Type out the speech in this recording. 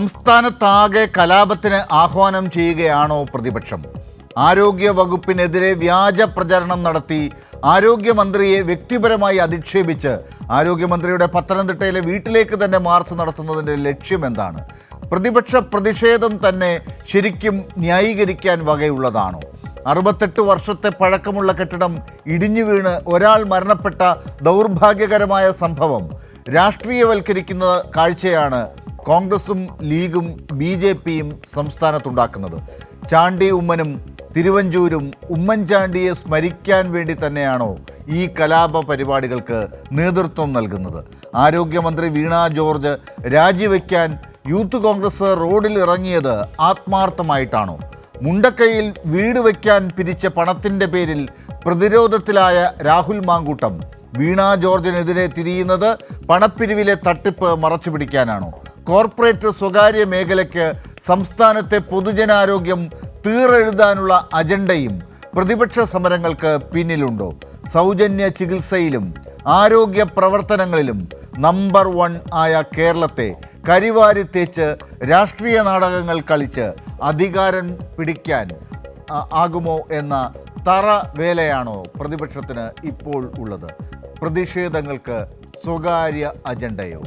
സംസ്ഥാനത്താകെ കലാപത്തിന് ആഹ്വാനം ചെയ്യുകയാണോ പ്രതിപക്ഷം? ആരോഗ്യ വകുപ്പിനെതിരെ വ്യാജ പ്രചരണം നടത്തി ആരോഗ്യമന്ത്രിയെ വ്യക്തിപരമായി അധിക്ഷേപിച്ച് ആരോഗ്യമന്ത്രിയുടെ പത്തനംതിട്ടയിലെ വീട്ടിലേക്ക് തന്നെ മാർച്ച് നടത്തുന്നതിന്റെ ലക്ഷ്യം എന്താണ്? പ്രതിപക്ഷ പ്രതിഷേധം തന്നെ ശരിക്കും ന്യായീകരിക്കാൻ വകയുള്ളതാണോ? അറുപത്തെട്ട് വർഷത്തെ പഴക്കമുള്ള കെട്ടിടം ഇടിഞ്ഞു വീണ് ഒരാൾ മരണപ്പെട്ട ദൗർഭാഗ്യകരമായ സംഭവം. രാഷ്ട്രീയവൽക്കരിക്കുന്ന കാഴ്ചയാണ് കോൺഗ്രസും ലീഗും ബി ജെ പിയും സംസ്ഥാനത്തുണ്ടാക്കുന്നത്. ചാണ്ടി ഉമ്മനും തിരുവഞ്ചൂരും ഉമ്മൻചാണ്ടിയെ സ്മരിക്കാൻ വേണ്ടി തന്നെയാണോ ഈ കലാപ പരിപാടികൾക്ക് നേതൃത്വം നൽകുന്നത്? ആരോഗ്യമന്ത്രി വീണ ജോർജ് രാജിവെക്കാൻ യൂത്ത് കോൺഗ്രസ് റോഡിൽ ഇറങ്ങിയത് ആത്മാർത്ഥമായിട്ടാണോ? മുണ്ടക്കയിൽ വീട് വയ്ക്കാൻ പിരിച്ച പണത്തിന്റെ പേരിൽ പ്രതിരോധത്തിലായ രാഹുൽ മാങ്കൂട്ടം വീണ ജോർജിനെതിരെ തിരിയുന്നത് പണപ്പിരിവിലെ തട്ടിപ്പ് മറച്ചു പിടിക്കാനാണോ കോർപ്പറേറ്റ് സ്വകാര്യ മേഖലയ്ക്ക് സംസ്ഥാനത്തെ പൊതുജനാരോഗ്യം തീറെഴുതാനുള്ള അജണ്ടയും പ്രതിപക്ഷ സമരങ്ങൾക്ക് പിന്നിലുണ്ടോ? സൗജന്യ ചികിത്സയിലും ആരോഗ്യ പ്രവർത്തനങ്ങളിലും നമ്പർ വൺ ആയ കേരളത്തെ കരിവാരി തേച്ച് രാഷ്ട്രീയ നാടകങ്ങൾ കളിച്ച് അധികാരം പിടിക്കാൻ ആകുമോ എന്ന തറ വേലയാണോ പ്രതിപക്ഷത്തിന് ഇപ്പോൾ ഉള്ളത്? പ്രതിഷേധങ്ങൾക്ക് സ്വകാര്യ അജണ്ടയോ?